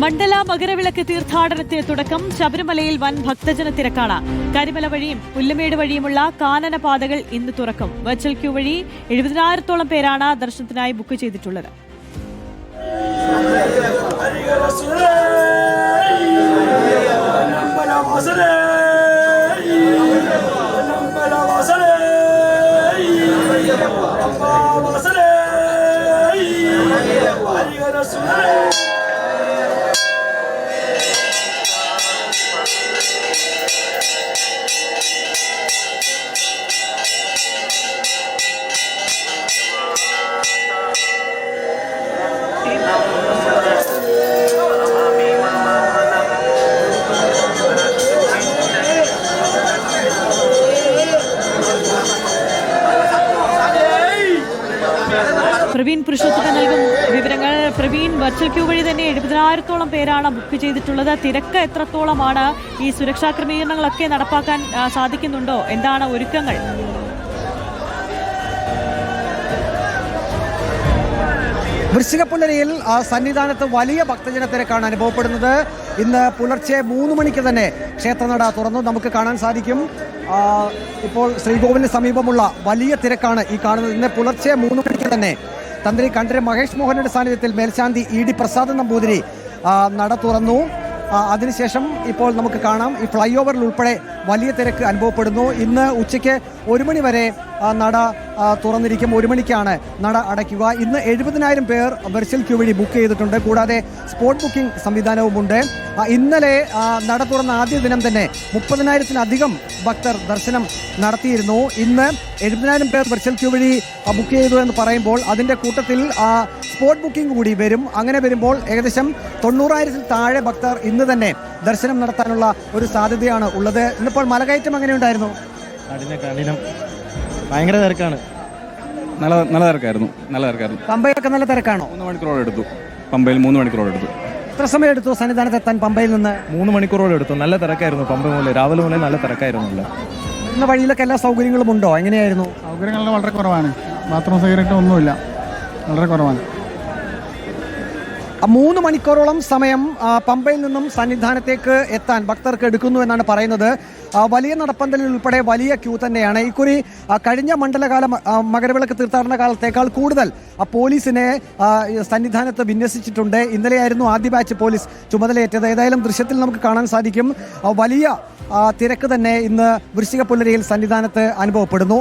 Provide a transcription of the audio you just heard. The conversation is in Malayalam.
മണ്ഡല മകരവിളക്ക് തീർത്ഥാടനത്തിന് തുടക്കം ശബരിമലയിൽ വൻ ഭക്തജന തിരക്കാണ്. കരിമല വഴിയും പുല്ലമേട് വഴിയുമുള്ള കാനന പാതകൾ ഇന്ന് തുറക്കും. വെർച്വൽ ക്യൂ വഴി എഴുപതിനായിരത്തോളം പേരാണ് ദർശനത്തിനായി ബുക്ക് ചെയ്തിട്ടുള്ളത്. പ്രവീൺ പുരുഷോത്തമൻ നൽകും വിവരങ്ങൾ. പ്രവീൺ വെർച്വൽ ക്യൂ വഴി തന്നെ എഴുപതിനായിരത്തോളം പേരാണ് ബുക്ക് ചെയ്തിട്ടുള്ളത്. തിരക്ക് എത്രത്തോളമാണ് ഈ സുരക്ഷാ ക്രമീകരണങ്ങളൊക്കെ നടപ്പാക്കാൻ സാധിക്കുന്നുണ്ടോ? എന്താണ് ഒരുക്കങ്ങൾ? വൃശ്ചികപ്പുലരിയിൽ ആ, സന്നിധാനത്ത് വലിയ ഭക്തജന തിരക്കാണ് അനുഭവപ്പെടുന്നത്. ഇന്ന് പുലർച്ചെ മൂന്ന് മണിക്ക് തന്നെ ക്ഷേത്രനട തുറന്നു. നമുക്ക് കാണാൻ സാധിക്കും. ഇപ്പോൾ ശ്രീകോവിലിന് സമീപമുള്ള വലിയ തിരക്കാണ് ഈ കാണുന്നത്. ഇന്ന് പുലർച്ചെ മൂന്ന് മണിക്ക് തന്നെ തന്ത്രി കണ്ഠര് മഹേഷ് മോഹനയുടെ സാന്നിധ്യത്തിൽ മേൽശാന്തി ഇ ഡി പ്രസാദ് നമ്പൂതിരി നട തുറന്നു. അതിനുശേഷം ഇപ്പോൾ നമുക്ക് കാണാം ഈ ഫ്ലൈ ഓവറിൽ ഉൾപ്പെടെ വലിയ തിരക്ക് അനുഭവപ്പെടുന്നു. ഇന്ന് ഉച്ചയ്ക്ക് ഒരു മണി വരെ നട തുറന്നിരിക്കും. ഒരു മണിക്കാണ് നട അടയ്ക്കുക. ഇന്ന് എഴുപതിനായിരം പേർ വെർച്വൽ ക്യൂ വഴി ബുക്ക് ചെയ്തിട്ടുണ്ട്. കൂടാതെ സ്പോട്ട് ബുക്കിംഗ് സംവിധാനവുമുണ്ട്. ഇന്നലെ നട തുറന്ന ആദ്യ ദിനം തന്നെ മുപ്പതിനായിരത്തിലധികം ഭക്തർ ദർശനം നടത്തിയിരുന്നു. ഇന്ന് എഴുപതിനായിരം പേർ വെർച്വൽ ക്യൂ വഴി ബുക്ക് ചെയ്തു എന്ന് പറയുമ്പോൾ അതിന്റെ കൂട്ടത്തിൽ സ്പോട്ട് ബുക്കിംഗ് കൂടി വരും. അങ്ങനെ വരുമ്പോൾ ഏകദേശം തൊണ്ണൂറായിരത്തിൽ താഴെ ഭക്തർ ഇന്ന് തന്നെ ദർശനം നടത്താനുള്ള ഒരു സാധ്യതയാണ് ഉള്ളത്. ഇന്നിപ്പോൾ മലകയറ്റം എങ്ങനെയുണ്ടായിരുന്നു? കഠിന കഠിനം. ഭയങ്കര തിരക്കാണ്. നല്ല നല്ല തിരക്കായിരുന്നു. നല്ല തിരക്കായിരുന്നു. പമ്പയൊക്കെ നല്ല തിരക്കാണോ? മൂന്ന് മണിക്കൂറോളം എടുത്തു. പമ്പയിൽ മൂന്ന് മണിക്കൂറോളം എടുത്തു. എത്ര സമയം എടുത്തു സന്നിധാനത്ത് എത്താൻ പമ്പയിൽ നിന്ന്? മൂന്ന് മണിക്കൂറോളം എടുത്തു. നല്ല തിരക്കായിരുന്നു പമ്പ മൂലം രാവിലെ മുതലേ നല്ല തിരക്കായിരുന്നു ഇന്ന വഴിയിലൊക്കെ എല്ലാ സൗകര്യങ്ങളും ഉണ്ടോ എങ്ങനെയായിരുന്നു? സൗകര്യങ്ങൾ വളരെ കുറവാണ്. ബാത്റൂം സൗകര്യം ഒന്നുമില്ല വളരെ കുറവാണ്. മൂന്ന് മണിക്കൂറോളം സമയം പമ്പയിൽ നിന്നും സന്നിധാനത്തേക്ക് എത്താൻ ഭക്തർക്ക് എടുക്കുന്നു എന്നാണ് പറയുന്നത്. വലിയ നടപ്പന്തലിൽ ഉൾപ്പെടെ വലിയ ക്യൂ തന്നെയാണ്. ഇക്കുറി കഴിഞ്ഞ മണ്ഡലകാല മകരവിളക്ക് തീർത്ഥാടന കാലത്തേക്കാൾ കൂടുതൽ പോലീസിനെ സന്നിധാനത്ത് വിന്യസിച്ചിട്ടുണ്ട്. ഇന്നലെയായിരുന്നു ആദ്യ ബാച്ച് പോലീസ് ചുമതലയേറ്റത്. ഏതായാലും ദൃശ്യത്തിൽ നമുക്ക് കാണാൻ സാധിക്കും. വലിയ തിരക്ക് തന്നെ ഇന്ന് വൃശ്ചിക പുലരിയിൽ സന്നിധാനത്ത് അനുഭവപ്പെടുന്നു.